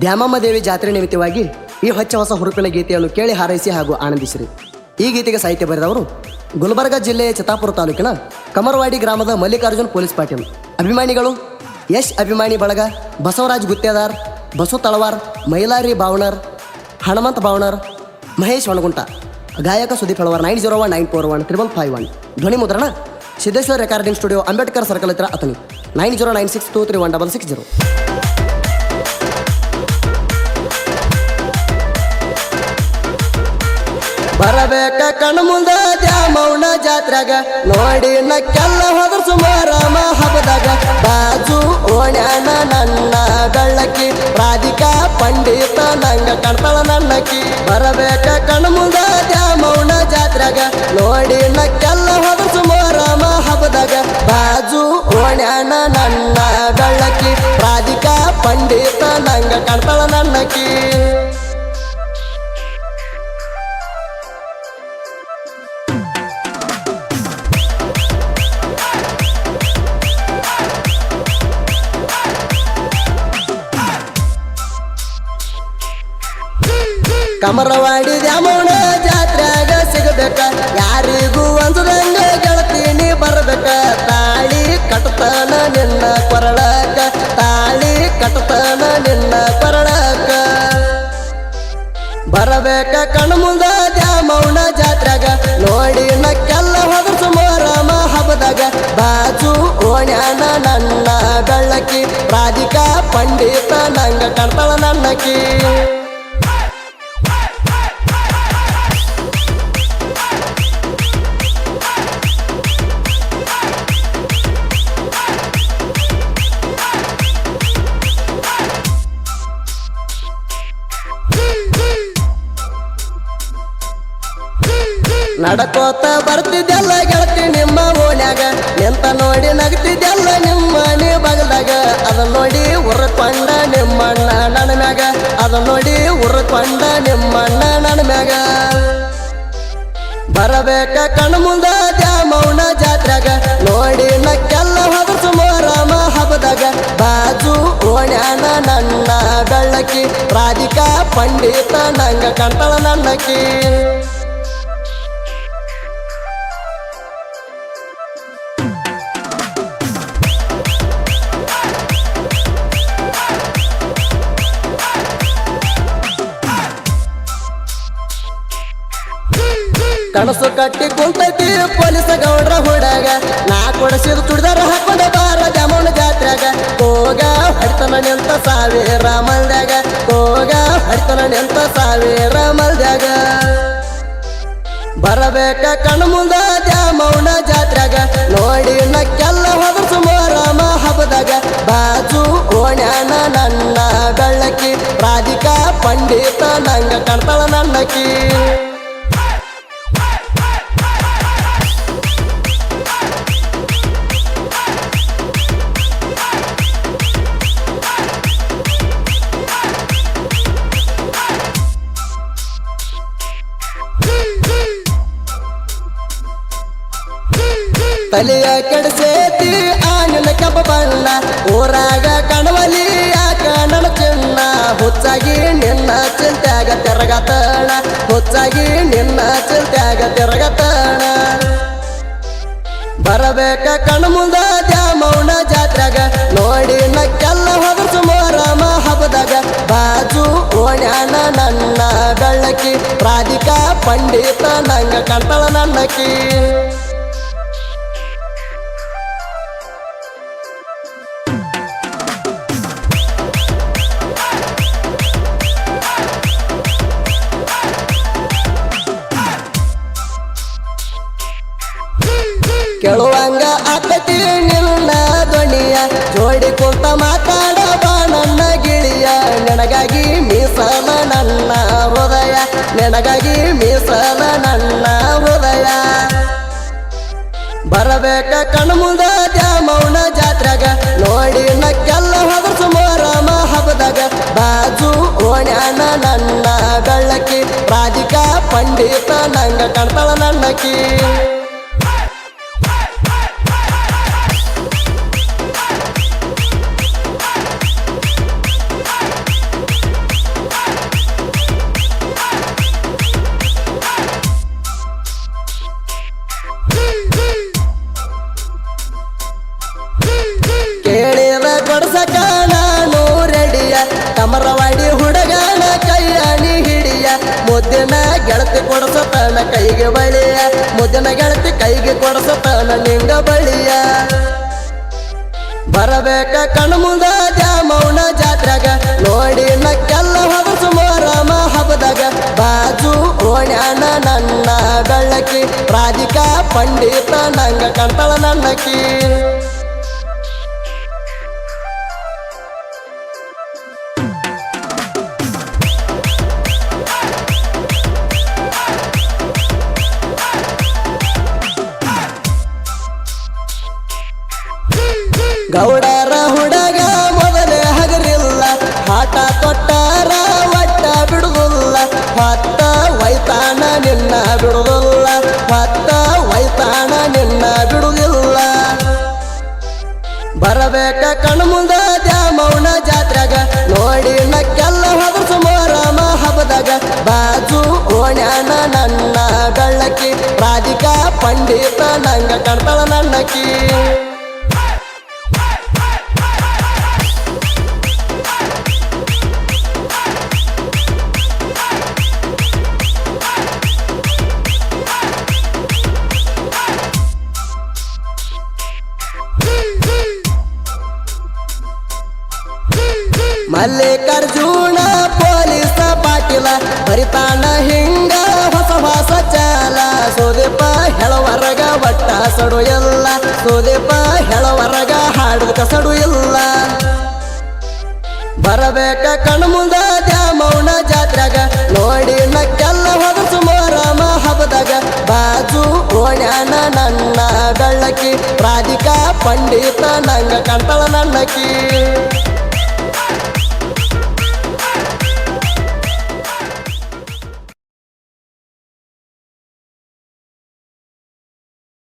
ದ್ಯಾಮಮ್ಮ ದೇವಿ ಜಾತ್ರೆ ನಿಮಿತ್ತವಾಗಿ ಈ ಹೊಚ್ಚ ಹೊಸ ಹುರುಪಿನ ಗೀತೆಯನ್ನು ಕೇಳಿ ಹಾರೈಸಿ ಹಾಗೂ ಆನಂದಿಸಿರಿ. ಈ ಗೀತೆಗೆ ಸಾಹಿತ್ಯ ಬರೆದವರು ಗುಲ್ಬರ್ಗ ಜಿಲ್ಲೆಯ ಚಿತ್ತಾಪುರ ತಾಲೂಕಿನ ಕಮರವಾಡಿ ಗ್ರಾಮದ ಮಲ್ಲಿಕಾರ್ಜುನ್ ಪೊಲೀಸ್ ಪಾಟೀಲ್. ಅಭಿಮಾನಿಗಳು, ಯಶ್ ಅಭಿಮಾನಿ ಬಳಗ, ಬಸವರಾಜ್ ಗುತ್ತೇದಾರ್, ಬಸು ತಳವಾರ್, ಮೈಲಾರಿ ಬಾವಣರ್ ಹನುಮಂತ ಬಾವಣರ್ ಮಹೇಶ್ ಒಣಗುಂಟ, ಗಾಯಕ Sudeep ಹಳವಾರ್ nine zero one nine four one triple five one. ಧ್ವನಿ ಮುದ್ರಣ, Siddeshwara recording studio Ambedkar circle ಹತ್ರ Athani nine zero nine six two three one double six zero. ಬರಬೇಕ ಕಣ್ಮುಂದ ಮುಂದ ದ್ಯಾಮೌನ ಜಾತ್ರೆಗ ನೋಡಿ ನಕ್ಕೆಲ್ಲ ಹೋದ್ರ ಸುಮಾರಾಮ ಹಬ್ಬದಾಗ. ಬಾಜು ಓಣ್ಯಾನ ನನ್ನ ಬೆಳ್ಳಕ್ಕಿ, ರಾಧಿಕಾ, ಪಂಡಿತ, ನಂಗ ಕಣ್ತಳ ನನ್ನಕ್ಕಿ. ಬರಬೇಕ ಕಣ್ಮುಂದ ಮುಂದ ದ್ಯಾಮೌನ ಜಾತ್ರೆಗ ನೋಡಿ ನಕ್ಕೆಲ್ಲ ಹೋದ್ರ ಸುಮಾರಾಮ ಹಬ್ಬದಾಗ. ಬಾಜು ಓಣ್ಯಾನ ನನ್ನ ಬೆಳ್ಳಕ್ಕಿ, ರಾಧಿಕಾ, ಪಂಡಿತ, ನಂಗ ಕಣ್ತಳ ನನ್ನಕ್ಕಿ. ಕಮರವಾಡಿ ದ್ಯಾಮೋಣ ಜಾತ್ರೆಗ ಸಿಗಬೇಕ. ಯಾರಿಗೂ ಒಂದ್ರಂಗ ಗೆಳತೀನಿ ಬರಬೇಕ. ತಾಳಿ ಕಟ್ತಾನ ನಿನ್ನ ಕೊರಳಕ. ತಾಳಿ ಕಟ್ತಾನ ನಿನ್ನ ಕೊರಳಕ. ಬರಬೇಕ ಕಣ್ಣು ಮುಂದ ದ್ಯಾಮೌನ ಜಾತ್ರೆಗ ನೋಡಿ ನಕ್ಕೆಲ್ಲ ಹೋದ್ರ ಸುಮಾರಾಮ ಹಬ್ಬದಾಗ. ಬಾಜು ಓಣ್ಯಾನ ನನ್ನ ಬೆಳ್ಳಕ್ಕಿ. ರಾಧಿಕಾ, ಪಂಡಿತ, ನಂಗ ಕಣ್ತಳ ನನ್ನಕ್ಕಿ. ನಡಕೋತ ಬರ್ತಿದ್ದೆಲ್ಲ ಗೆಳತಿ ನಿಮ್ಮ ಓಣ್ಯಾಗ. ಎಂತ ನೋಡಿ ನಗ್ತಿದ್ದೆಲ್ಲ ನಿಮ್ಮ ನೀ ಬಗಲಾಗ ಅದ ನೋಡಿ ಉರ್ಕೊಂಡ ನಿಮ್ಮಣ್ಣ ನನ್ನ ಮ್ಯಾಗ. ಅದ ನೋಡಿ ಉರ್ಕೊಂಡ ನಿಮ್ಮಣ್ಣ ನನ್ನ ಮ್ಯಾಗ. ಬರಬೇಕ ಕಣ್ಣು ಮುಂದ ಮೌನ ಜಾತ್ರೆಗ ನೋಡಿ ನಕ್ಕೆಲ್ಲ ಹೋದ್ರ ಸುಮಾರಾಮ ಹಬ್ಬದಾಗ. ಬಾಜು ಓಣ್ಯಾನ ನನ್ನ ಬೆಳ್ಳಕ್ಕಿ. ರಾಧಿಕಾ, ಪಂಡಿತ ನಂಗ ಕಂಟಳ ನನ್ನಕ್ಕಿ. ಕನಸು ಕಟ್ಟಿ ಕುಂತೈತಿ ಪೊಲೀಸ ಗೌಡ್ರ ಹೊಡಾಗ. ನಾ ಕೊಡಸಿದ ಚುಡಿದಾರ ಹಾಕೊಂಡ ಬಾರ ಜಮೂನ ಜಾತ್ರೆಗ ಹೋಗ ಹಡ್ತನ ನಿಂತ ಸಾವಿರ ಮಲ್ದಾಗ. ಹೋಗ ಹಡ್ತನ ನಿಂತ ಸಾವಿರ ಮಲ್ದಾಗ. ಬರಬೇಕ ಕಣ್ಣು ಮುಂದ ಜಾಮೌನ ಜಾತ್ರೆಗ ನೋಡಿ ನಕ್ಕೆಲ್ಲ ಹೋದ್ರ ಸುಮಾರಾಮ ಹಬ್ಬದಾಗ. ಬಾಜು ಓಣ್ಯಾನ ನನ್ನ ಬೆಳ್ಳಕ್ಕಿ. ರಾಧಿಕಾ, ಪಂಡಿತ, ನಂಗ ಕಣ್ತಳ ನನ್ನಕ್ಕಿ. ತಲೆಯ ಕೆಡಸೇತಿ ಆನಲ ಕಬ್ಬ ಬಣ್ಣ, ಊರಾಗ ಕಣವಲಿ ಯಾಕ ನನ ಚಿನ್ನ, ಹುಚ್ಚಾಗಿ ನಿನ್ನ ಚಿಂತ್ಯಾಗ ತಿರಗತಣ ಹುಚ್ಚಾಗಿ ನಿನ್ನ ಚಿಂತ್ಯಾಗ ತಿರಗತಣ ಬರಬೇಕ ಕಣ ಮುಂದ ದ್ಯಾಮೌನ ಜಾತ್ರೆಗ ನೋಡಿ ನಕ್ಕೆಲ್ಲ ಹೋದ್ರ ಸುಮಾರಾಮ ಹಬ್ಬದಾಗ. ಬಾಜು ಓಣ್ಯಾನ ನನ್ನ ಬೆಳ್ಳಕ್ಕಿ, ರಾಧಿಕಾ, ಪಂಡಿತ, ನಂಗ ಕಣ್ತಳ ನನ್ನಕ್ಕಿ ಕೇಳುವಂಗ ಆಕತಿ ನಿನ್ನ ಧ್ವನಿಯ. ಜೋಡಿ ಕುಂತ ಮಾತಾಡಬ ನನ್ನ ಗಿಳಿಯ. ನನಗಾಗಿ ಮೀಸಲ ನನ್ನ ಹೃದಯ. ನನಗಾಗಿ ಮೀಸಲ ನನ್ನ ಹೃದಯ. ಬರಬೇಕ ಕಣ್ಮುದ ಮೌನ ಜಾತ್ರೆಗ ನೋಡಿ ನಕ್ಕೆಲ್ಲ ಹೋದ್ರ ಸುಮಾರಾಮ ಹಬ್ಬದಾಗ. ಬಾಜು ಓಣ್ಯಾನ ನನ್ನ ಬೆಳ್ಳಕ್ಕಿ. ರಾಧಿಕಾ, ಪಂಡಿತ, ನಂಗ ಕಣ್ತಳ ನನ್ನಕ್ಕಿ. ಮುದ್ದಿನ ಗೆಳತಿ ಕೊಡಸತನ ಕೈಗೆ ಬಳಿಯ. ಮುದ್ದಿನ ಗೆಳತಿ ಕೈಗೆ ಕೊಡಸತನ ನಿಂಗ ಬಳಿಯ. ಬರಬೇಕ ಕಣ್ಣು ಮುಂದ ದ್ಯಾಮೌನ ಜಾತ್ರೆಗ ನೋಡಿ ನಕ್ಕೆಲ್ಲ ಹೊರಸು ಮೋರಮ ಹಬ್ಬದಾಗ. ಬಾಜು ಓಣ್ಯಾನ ನನ್ನ ಬೆಳ್ಳಕಿ ರಾಧಿಕಾ, ಪಂಡಿತ, ನಂಗ ಕಂತಳ ನನ್ನಕಿ ಗೌಡರ ಹುಡಗ ಮೊದಲೇ ಹಗರಿಲ್ಲ. ಹಾಟ ಕೊಟ್ಟಾರ ಒಟ್ಟ ಬಿಡುದಿಲ್ಲ ಹೊತ್ತ ವೈತಾನ ನಿನ್ನ ಬಿಡುದಿಲ್ಲ ಹೊತ್ತ ವೈತಾನ ನಿನ್ನ ಬಿಡುದಿಲ್ಲ ಬರಬೇಕ ಕಣ್ಮುಂದ ಮುಂದ ದ್ಯಾಮೌನ ಜಾತ್ರೆಗ ನೋಡಿ ನಕ್ಕೆಲ್ಲ ಹೊದಸು ಮೋರಮ ಹಬ್ಬದಾಗ ಬಾಜು ಓಣ್ಯಾನ ನನ್ನ ಬೆಳ್ಳಕ್ಕಿ. ರಾಧಿಕಾ, ಪಂಡಿತ ನಂಗ ಕಣ್ತಳ ನನ್ನಕಿ ಮಲ್ಲಿಕಾರ್ಜುನ ಪೊಲೀಸ ಪಾಟೀಲ ಬರಿತಾನ ಹಿಂಗ ಹೊಸ ಹೊಸ ಚಾಲ. ಸೋದೆಪ್ಪ ಹೆಳವರಗ ಬಟ್ಟ ಸಡು ಎಲ್ಲ. ಸೋದೆಪ್ಪ ಹೆಳವರಗ ಹಾಡು ಕಸಡು ಇಲ್ಲ. ಬರಬೇಕ ಕಣ್ಮುಂದ ಮುಂದ ದ್ಯಾಮೌನ ಜಾತ್ರೆಗ ನೋಡಿ ನಕ್ಕೆಲ್ಲ ಹೊದ ಮೋರಮ ಹಬ್ಬದಾಗ. ಬಾಜು ಓಣ್ಯಾನ ನನ್ನ ಬೆಳ್ಳಕ್ಕಿ ರಾಧಿಕಾ ಪಂಡಿತ ನಂಗ ಕಂಟಳ ನನ್ನಕಿ